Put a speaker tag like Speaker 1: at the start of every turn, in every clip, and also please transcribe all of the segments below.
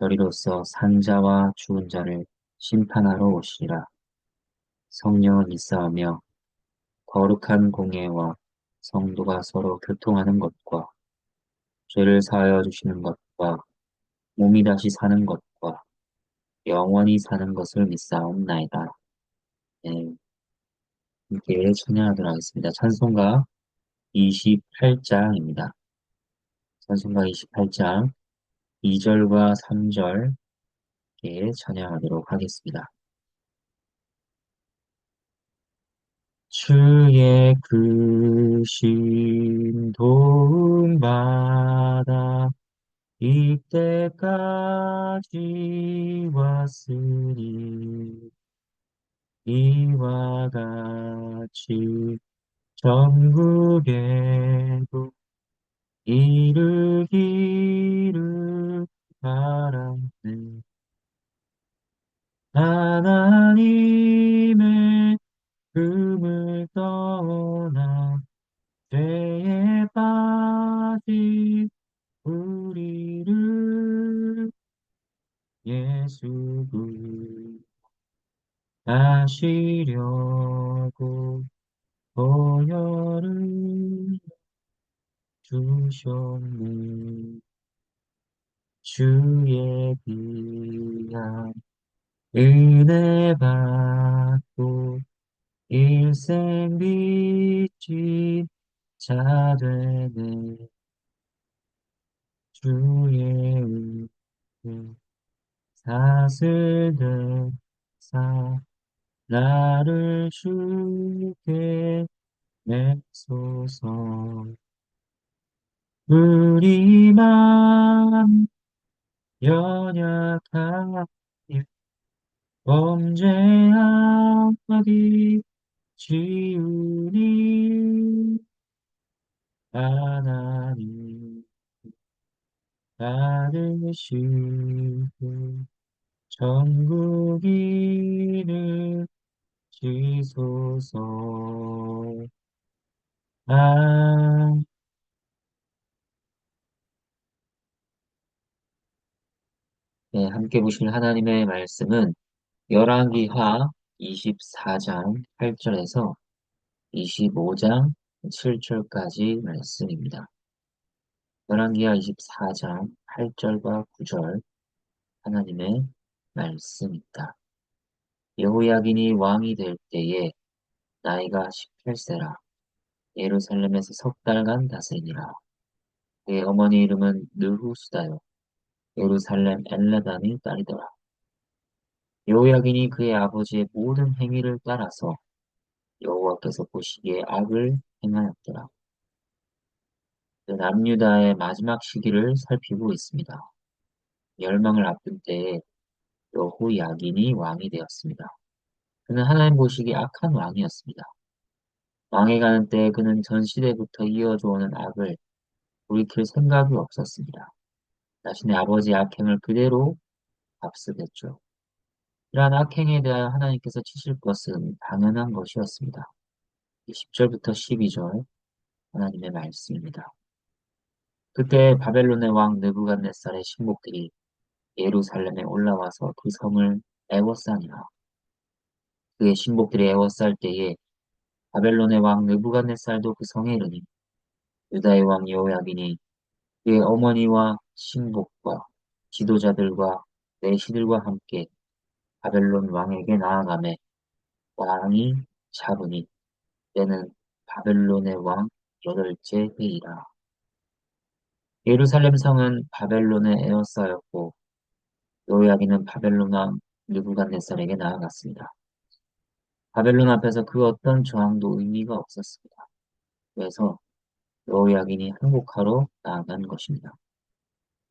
Speaker 1: 저리로서 산자와 죽은 자를 심판하러 오시리라. 성령을 믿사오며 거룩한 공예와 성도가 서로 교통하는 것과 죄를 사하여 주시는 것과 몸이 다시 사는 것과 영원히 사는 것을 믿사옵나이다. 네, 함께 찬양하도록 하겠습니다. 찬송가 28장입니다. 찬송가 28장 2절과 3절 함께 찬양하도록 하겠습니다. 주의 크신 도움 받아 이때까지 왔으니 이와 같이 전국에도 이르기를 바라네. 하나님의 금을 떠나 죄에 빠진 우리를 예수 구하시려고 보혈을 주셨네 주의 귀한 은혜 받고 일생 빚진 자 되네 주의 은혜 사슬된 사 나를 주게 내 소서 우리만 연약하여 범죄하디 지우니 하나님 받으시고 전국인을 지소서. 아 네, 함께 보실 하나님의 말씀은 열왕기하 24장 8절에서 25장 7절까지 말씀입니다. 열왕기하 24장 8절과 9절 하나님의 말씀입니다. 여호야긴이 왕이 될 때에 나이가 18세라 예루살렘에서 석 달간 다스리니라. 그의 어머니 이름은 느후수다요. 예루살렘 엘라단의 딸이더라. 여호야긴이 그의 아버지의 모든 행위를 따라서 여호와께서 보시기에 악을 행하였더라. 그 남유다의 마지막 시기를 살피고 있습니다. 멸망을 앞둔 때에 여호야긴이 왕이 되었습니다. 그는 하나님 보시기에 악한 왕이었습니다. 왕에 가는 때에 그는 전 시대부터 이어져 오는 악을 돌이킬 생각이 없었습니다. 자신의 아버지의 악행을 그대로 답습했죠. 이러한 악행에 대하여 하나님께서 치실 것은 당연한 것이었습니다. 10절부터 12절 하나님의 말씀입니다. 그때 바벨론의 왕 느부갓네살의 신복들이 예루살렘에 올라와서 그 성을 애워싸니라. 그의 신복들이 애워쌀 때에 바벨론의 왕 느부갓네살도 그 성에 이르니 유다의 왕 여호야긴이 그의 어머니와 신복과 지도자들과 내시들과 함께 바벨론 왕에게 나아가매 왕이 잡으니 때는 바벨론의 왕 여덟째 해이라. 예루살렘 성은 바벨론에 에워싸였고 여호야기는 바벨론 왕 느부갓네살에게 나아갔습니다. 바벨론 앞에서 그 어떤 저항도 의미가 없었습니다. 그래서 여호야긴이 항복하러 나아간 것입니다.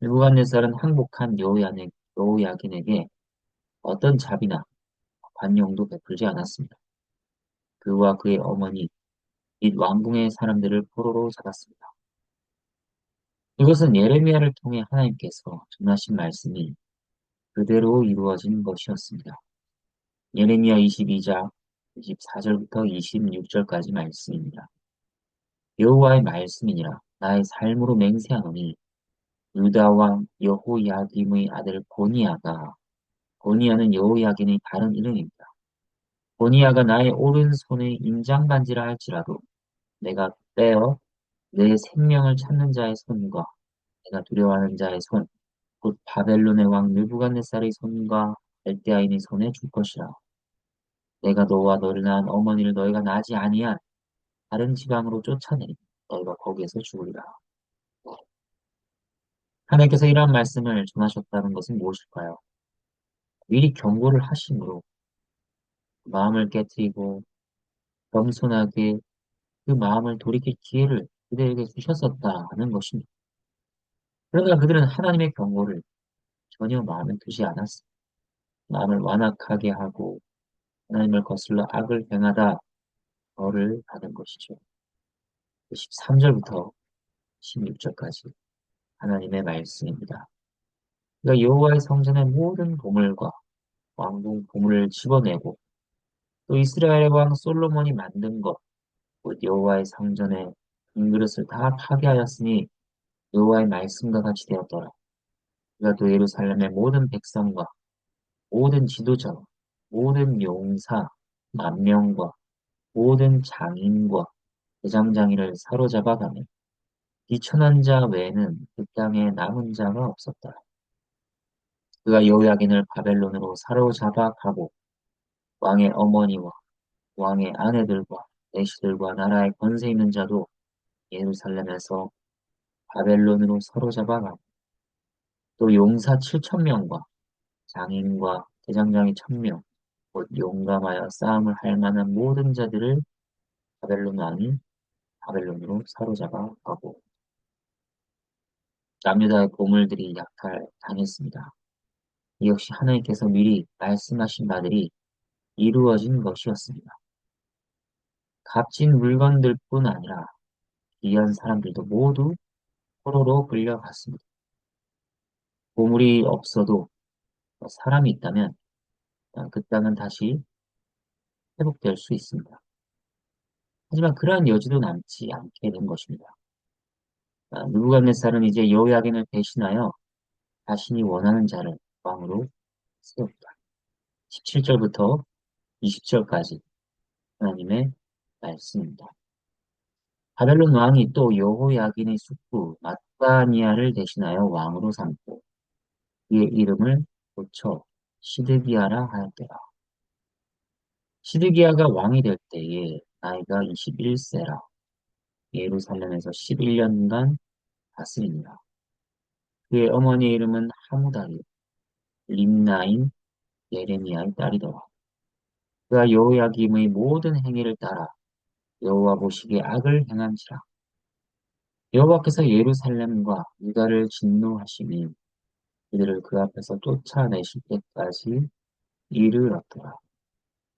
Speaker 1: 느부갓네살은 항복한 여호야긴에게 어떤 자비나 관용도 베풀지 않았습니다. 그와 그의 어머니, 및 왕궁의 사람들을 포로로 잡았습니다. 이것은 예레미야를 통해 하나님께서 전하신 말씀이 그대로 이루어진 것이었습니다. 예레미야 22장 24절부터 26절까지 말씀입니다. 여호와의 말씀이니라 나의 삶으로 맹세하노니 유다 왕 여호야김의 아들 고니야가 고니야는 여호야긴의 다른 이름입니다. 고니야가 나의 오른손의 인장반지라 할지라도 내가 떼어 내 생명을 찾는 자의 손과 내가 두려워하는 자의 손, 곧 바벨론의 왕 느부갓네살의 손과 엘대아인의 손에 줄 것이라. 내가 너와 너를 낳은 어머니를 너희가 낳지 아니한 다른 지방으로 쫓아내니 너희가 거기에서 죽으리라. 하나님께서 이러한 말씀을 전하셨다는 것은 무엇일까요? 미리 경고를 하심으로 마음을 깨뜨리고 겸손하게 그 마음을 돌이킬 기회를 그들에게 주셨었다는 것입니다. 그러나 그들은 하나님의 경고를 전혀 마음에 두지 않았습니다. 마음을 완악하게 하고 하나님을 거슬러 악을 행하다 벌을 받은 것이죠. 13절부터 16절까지 하나님의 말씀입니다. 그러니까 여호와의 성전의 모든 보물과 왕궁 보물을 집어내고 또 이스라엘 왕 솔로몬이 만든 것, 곧 여호와의 성전의 금그릇을 다 파괴하였으니 여호와의 말씀과 같이 되었더라. 그가 또 예루살렘의 모든 백성과 모든 지도자, 모든 용사, 만 명과 모든 장인과 대장장이를 사로잡아 가며 비천한 자 외에는 그 땅에 남은 자가 없었다. 그가 여호야긴을 바벨론으로 사로잡아 가고 왕의 어머니와 왕의 아내들과 내시들과 나라의 권세 있는 자도 예루살렘에서 바벨론으로 사로잡아 가고 또 용사 7천 명과 장인과 대장장이 1000명 곧 용감하여 싸움을 할 만한 모든 자들을 바벨론 왕이 바벨론으로 사로잡아 가고 남유다의 보물들이 약탈 당했습니다. 이 역시 하나님께서 미리 말씀하신 바들이 이루어진 것이었습니다. 값진 물건들뿐 아니라 귀한 사람들도 모두 포로로 끌려갔습니다. 보물이 없어도 사람이 있다면 그 땅은 다시 회복될 수 있습니다. 하지만 그러한 여지도 남지 않게 된 것입니다. 느부갓네살은 이제 여호야긴을 대신하여 자신이 원하는 자를 왕으로 세웠다. 17절부터 20절까지 하나님의 말씀입니다. 바벨론 왕이 또 여호야긴의 숙부 마따니아를 대신하여 왕으로 삼고 그의 이름을 고쳐 시드기야라 하였더라. 시드기야가 왕이 될 때에 나이가 21세라 예루살렘에서 11년간 다스립니다. 그의 어머니의 이름은 하무다리, 림나인 예레미야의 딸이더라. 그가 여호야김의 모든 행위를 따라 여호와 보시기에 악을 행한지라. 여호와께서 예루살렘과 유다를 진노하시니 그들을 그 앞에서 쫓아내실 때까지 이르렀더라.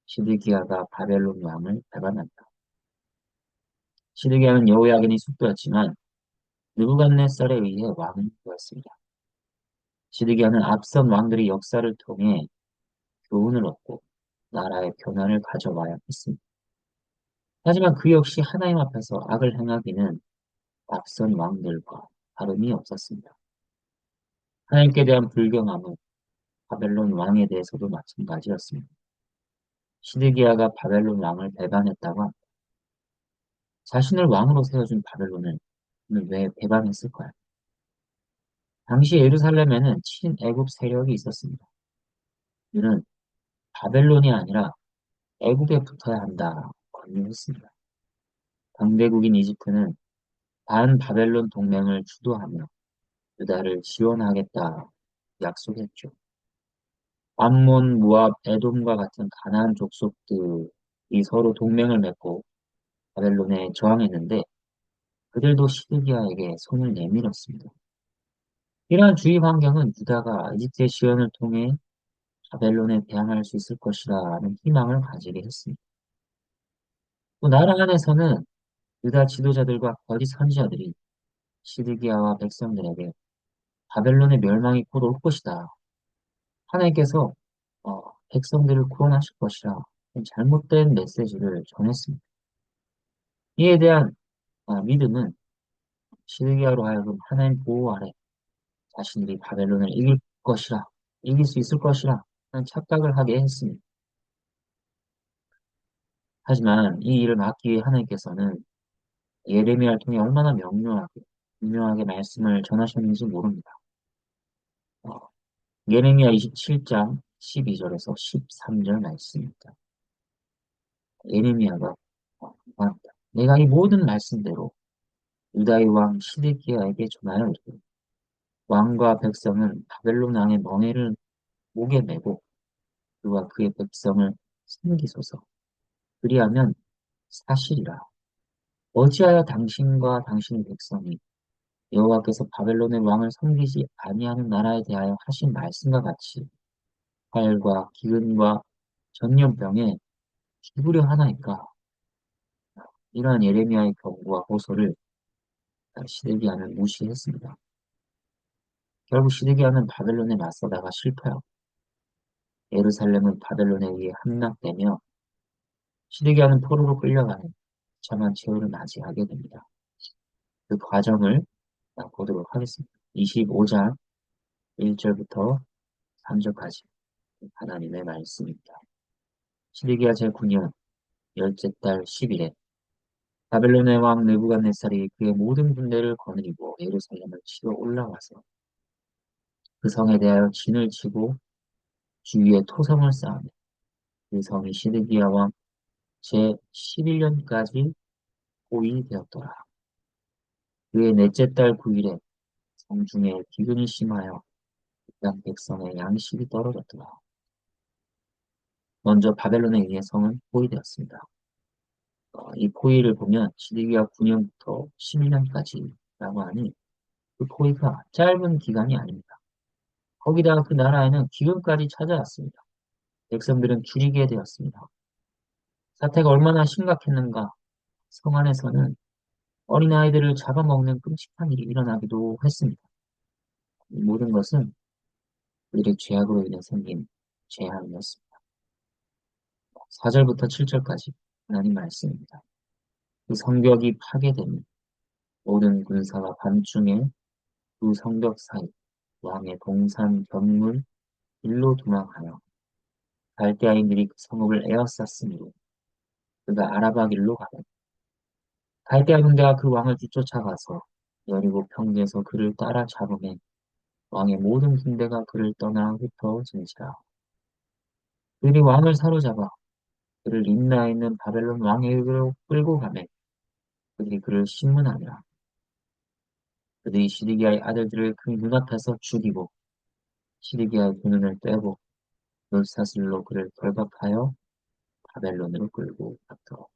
Speaker 1: 시드기야가 바벨론 왕을 배반한다. 시드기야는 여호야긴이 숙부였지만 느부갓네살에 의해 왕이 되었습니다. 시드기야는 앞선 왕들의 역사를 통해 교훈을 얻고 나라의 변화를 가져와야 했습니다. 하지만 그 역시 하나님 앞에서 악을 행하기는 앞선 왕들과 다름이 없었습니다. 하나님께 대한 불경함은 바벨론 왕에 대해서도 마찬가지였습니다. 시드기야가 바벨론 왕을 배반했다고 합니다. 자신을 왕으로 세워준 바벨론을 왜 배반했을까요? 당시 예루살렘에는 친애굽 세력이 있었습니다. 이는 바벨론이 아니라 애굽에 붙어야 한다 권유했습니다. 강대국인 이집트는 반 바벨론 동맹을 주도하며 유다를 지원하겠다 약속했죠. 암몬, 무압, 에돔과 같은 가나안 족속들이 서로 동맹을 맺고 바벨론에 저항했는데 그들도 시드기야에게 손을 내밀었습니다. 이러한 주의 환경은 유다가 이집트의 시연을 통해 바벨론에 대항할 수 있을 것이라는 희망을 가지게 했습니다. 또 나라 안에서는 유다 지도자들과 거짓 선지자들이 시드기야와 백성들에게 바벨론의 멸망이 곧 올 것이다. 하나님께서 어, 백성들을 구원하실 것이라 잘못된 메시지를 전했습니다. 이에 대한 어, 믿음은 시드기야로 하여금 하나님 보호 아래 자신들이 바벨론을 이길 것이라, 이길 수 있을 것이라 하는 착각을 하게 했습니다. 하지만 이 일을 막기 위해 하나님께서는 예레미야를 통해 얼마나 명료하게, 분명하게 말씀을 전하셨는지 모릅니다. 어, 예레미야 27장 12절에서 13절 말씀입니다. 예레미야가 어, 말합니다. 내가 이 모든 말씀대로 유다의 왕 시드기야에게 전하여 이르되 왕과 백성은 바벨론 왕의 멍에를 목에 메고 그와 그의 백성을 섬기소서. 그리하면 사실이라. 어찌하여 당신과 당신의 백성이 여호와께서 바벨론의 왕을 섬기지 아니하는 나라에 대하여 하신 말씀과 같이 활과 기근과 전염병에 기부려 하나이까? 이러한 예레미야의 경고와 호소를 시드기야는 무시했습니다. 결국 시드기야는 바벨론에 맞서다가 실패하고 예루살렘은 바벨론에 의해 함락되며 시드기야는 포로로 끌려가는 참한 최후를 맞이하게 됩니다. 그 과정을 보도록 하겠습니다. 25장 1절부터 3절까지 하나님의 말씀입니다. 시드기야 제9년 열째 달 10일에 바벨론의 왕 느부갓네살이 그의 모든 군대를 거느리고 예루살렘을 치러 올라와서 그 성에 대하여 진을 치고 주위에 토성을 쌓으며 그 성이 시드기야 왕 제11년까지 포위되었더라. 그의 넷째 달 9일에 성중에 기근이 심하여 땅 백성의 양식이 떨어졌더라. 먼저 바벨론에 의해 성은 포위되었습니다. 어, 이 포위를 보면 시드기야 9년부터 11년까지라고 하니 그 포위가 짧은 기간이 아닙니다. 거기다가 그 나라에는 기근까지 찾아왔습니다. 백성들은 줄이게 되었습니다. 사태가 얼마나 심각했는가 성 안에서는 어린아이들을 잡아먹는 끔찍한 일이 일어나기도 했습니다. 이 모든 것은 그들의 죄악으로 인해 생긴 재앙이었습니다. 4절부터 7절까지 하나님 말씀입니다. 그 성벽이 파괴되니 모든 군사가 밤중에 두 성벽 사이 왕의 동산 견물 일로 도망하여 갈대아인들이 그 성읍을 에워쌌으므로 그가 아라바 길로 가되 갈대아 군대가 그 왕을 뒤쫓아가서 여리고 평지에서 그를 따라 잡음에 왕의 모든 군대가 그를 떠나 흩어진지라 그들이 왕을 사로잡아 그를 림나에 있는 바벨론 왕에게로 끌고 가매 그들이 그를 신문하니라 그들이 시리기아의 아들들을 그 눈앞에서 죽이고 시리기아의 두 눈을 떼고 롤사슬로 그를 결박하여 바벨론으로 끌고 갔더.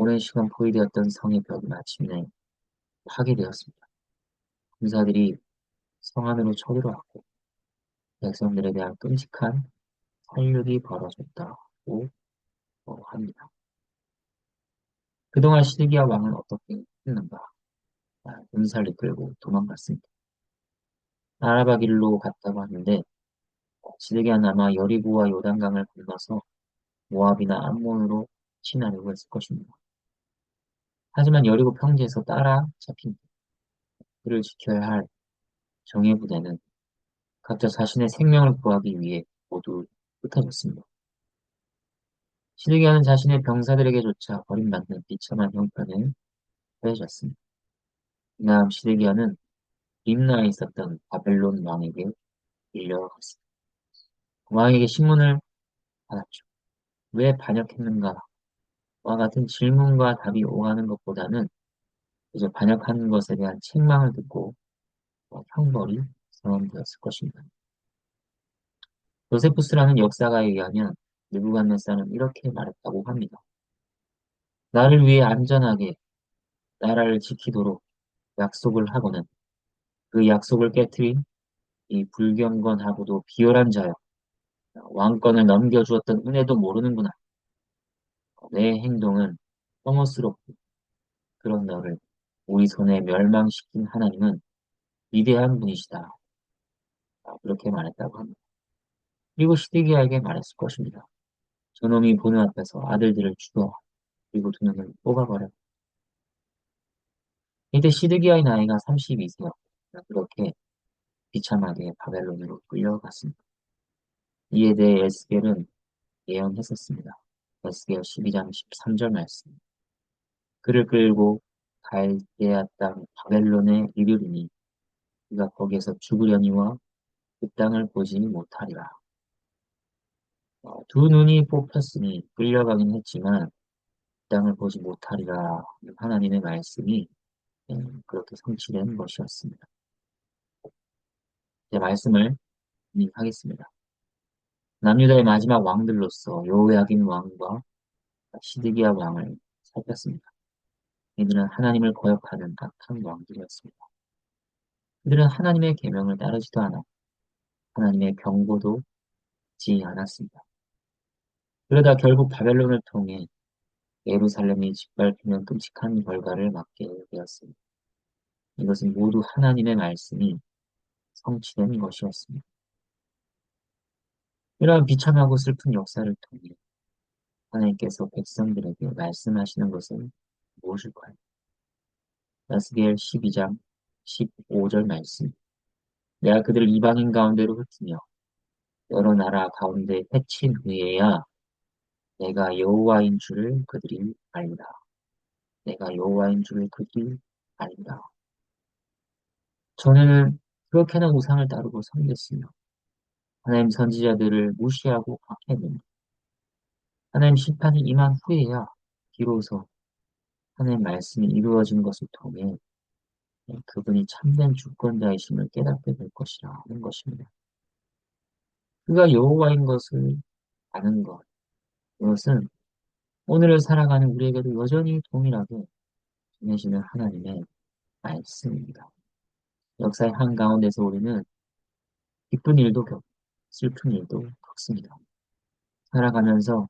Speaker 1: 오랜 시간 포위되었던 성의 벽이 마침내 파괴되었습니다. 군사들이 성 안으로 쳐들어왔고 백성들에 대한 끔찍한 살육이 벌어졌다고 합니다. 그동안 시드기야 왕은 어떻게 했는가? 군사를 끌고 도망갔습니다. 아라바 길로 갔다고 하는데 시드기야는 아마 여리고와 요단강을 건너서 모압이나 암몬으로 친하려고 했을 것입니다. 하지만 여리고 평지에서 따라 잡힌 그를 지켜야 할 정예 부대는 각자 자신의 생명을 구하기 위해 모두 흩어졌습니다. 시드기야는 자신의 병사들에게조차 버림받는 비참한 형편에 처해졌습니다. 이남 시드기야는 림나에 있었던 바벨론 왕에게 밀려갔습니다. 왕에게 신문을 받았죠. 왜 반역했는가? 와 같은 질문과 답이 오가는 것보다는 이제 반역한 것에 대한 책망을 듣고 형벌이 선언되었을 것입니다. 요세푸스라는 역사가에 의하면 느부갓네살은 이렇게 말했다고 합니다. 나를 위해 안전하게 나라를 지키도록 약속을 하고는 그 약속을 깨뜨린 이 불경건하고도 비열한 자여. 왕권을 넘겨주었던 은혜도 모르는구나. 내 행동은 혐오스럽고 그런 너를 우리 손에 멸망시킨 하나님은 위대한 분이시다. 그렇게 말했다고 합니다. 그리고 시드기야에게 말했을 것입니다. 저놈이 보는 앞에서 아들들을 죽여 그리고 두 눈을 뽑아버려. 이때 시드기야의 나이가 32세였고 그렇게 비참하게 바벨론으로 끌려갔습니다. 이에 대해 에스겔은 예언했었습니다. 에스겔 12장 13절 말씀. 그를 끌고 갈대아 땅 바벨론에 이르리니 그가 거기에서 죽으려니와 그 땅을 보지 못하리라. 어, 두 눈이 뽑혔으니 끌려가긴 했지만 그 땅을 보지 못하리라 하나님의 말씀이 예, 그렇게 성취된 것이었습니다. 제 말씀을 하겠습니다. 남유다의 마지막 왕들로서 요야긴 왕과 시드기야 왕을 살폈습니다. 이들은 하나님을 거역하는 악한 왕들이었습니다. 이들은 하나님의 계명을 따르지도 않아 하나님의 경고도 듣지 않았습니다. 그러다 결국 바벨론을 통해 예루살렘이 짓밟히는 끔찍한 결과를 맞게 되었습니다. 이것은 모두 하나님의 말씀이 성취된 것이었습니다. 이러한 비참하고 슬픈 역사를 통해 하나님께서 백성들에게 말씀하시는 것은 무엇일까요? 야스겔 12장 15절 말씀 내가 그들을 이방인 가운데로 흩으며 여러 나라 가운데 해친 후에야 내가 여호와인 줄을 그들이 알리라. 내가 여호와인 줄을 그들이 알리라. 전에는 그렇게나 우상을 따르고 섬겼으며 하나님 선지자들을 무시하고 박해했는데 하나님 심판이 임한 후에야 비로소 하나님 말씀이 이루어진 것을 통해 그분이 참된 주권자이심을 깨닫게 될 것이라 하는 것입니다. 그가 여호와인 것을 아는 것, 이것은 오늘을 살아가는 우리에게도 여전히 동일하게 전해지는 하나님의 말씀입니다. 역사의 한가운데서 우리는 기쁜 일도 겪고 슬픈 일도 겪습니다. 살아가면서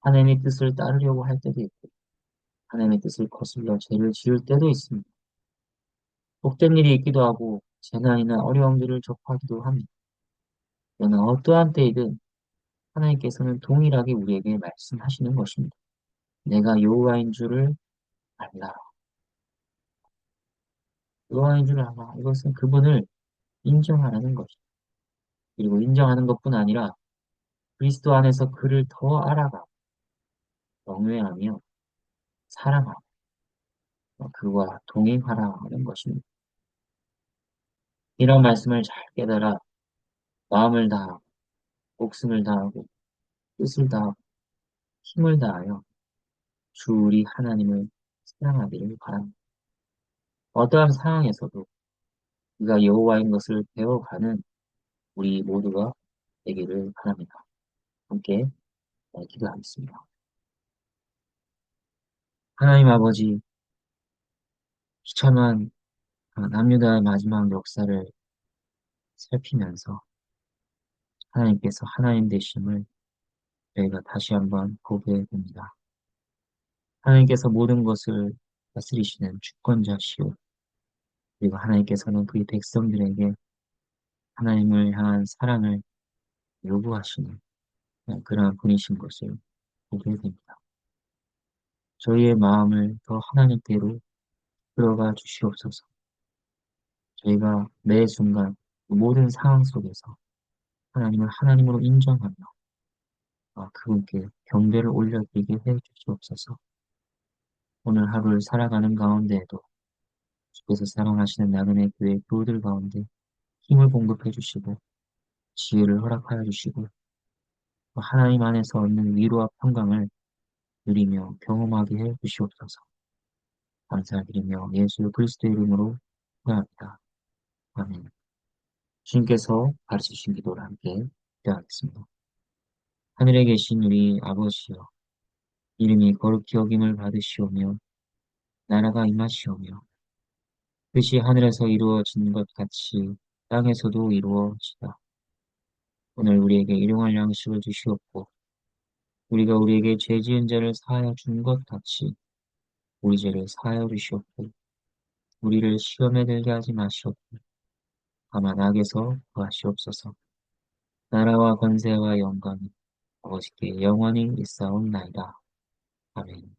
Speaker 1: 하나님의 뜻을 따르려고 할 때도 있고 하나님의 뜻을 거슬러 죄를 지을 때도 있습니다. 복된 일이 있기도 하고 재난이나 어려움들을 접하기도 합니다. 그러나 어떠한 때이든 하나님께서는 동일하게 우리에게 말씀하시는 것입니다. 내가 여호와인 줄을 알라. 여호와인 줄을 알라. 이것은 그분을 인정하라는 것입니다. 그리고 인정하는 것뿐 아니라 그리스도 안에서 그를 더 알아가 경외하며 사랑하고 그와 동행하라는 것입니다. 이런 말씀을 잘 깨달아 마음을 다하고 목숨을 다하고 뜻을 다하고 힘을 다하여 주 우리 하나님을 사랑하기를 바랍니다. 어떠한 상황에서도 우리가 여호와인 것을 배워가는 우리 모두가 되기를 바랍니다. 함께 네, 기도하겠습니다. 하나님 아버지, 비참한 남유다의 마지막 역사를 살피면서 하나님께서 하나님 되심을 저희가 다시 한번 보게 됩니다. 하나님께서 모든 것을 다스리시는 주권자시오. 그리고 하나님께서는 그의 백성들에게 하나님을 향한 사랑을 요구하시는 그러한 분이신 것을 보게 됩니다. 저희의 마음을 더 하나님께로 들어가 주시옵소서. 저희가 매 순간 모든 상황 속에서 하나님을 하나님으로 인정하며 아, 그분께 경배를 올려드리게 해 주시옵소서. 오늘 하루를 살아가는 가운데에도 주께서 사랑하시는 나그네 교회 교우들 가운데 힘을 공급해 주시고 지혜를 허락하여 주시고 하나님 안에서 얻는 위로와 평강을 누리며 경험하게 해 주시옵소서. 감사드리며 예수 그리스도의 이름으로 기도합니다. 아멘. 주님께서 가르치신 기도를 함께 기도하겠습니다. 하늘에 계신 우리 아버지여, 이름이 거룩히 여김을 받으시오며, 나라가 임하시오며, 뜻이 하늘에서 이루어진 것 같이 땅에서도 이루어지다. 오늘 우리에게 일용할 양식을 주시옵고 우리가 우리에게 죄 지은 자를 사하여 준 것 같이 우리 죄를 사하여 주시옵고 우리를 시험에 들게 하지 마시옵고 다만 악에서 구하시옵소서. 나라와 권세와 영광이 아버지께 영원히 있사옵나이다. 아멘.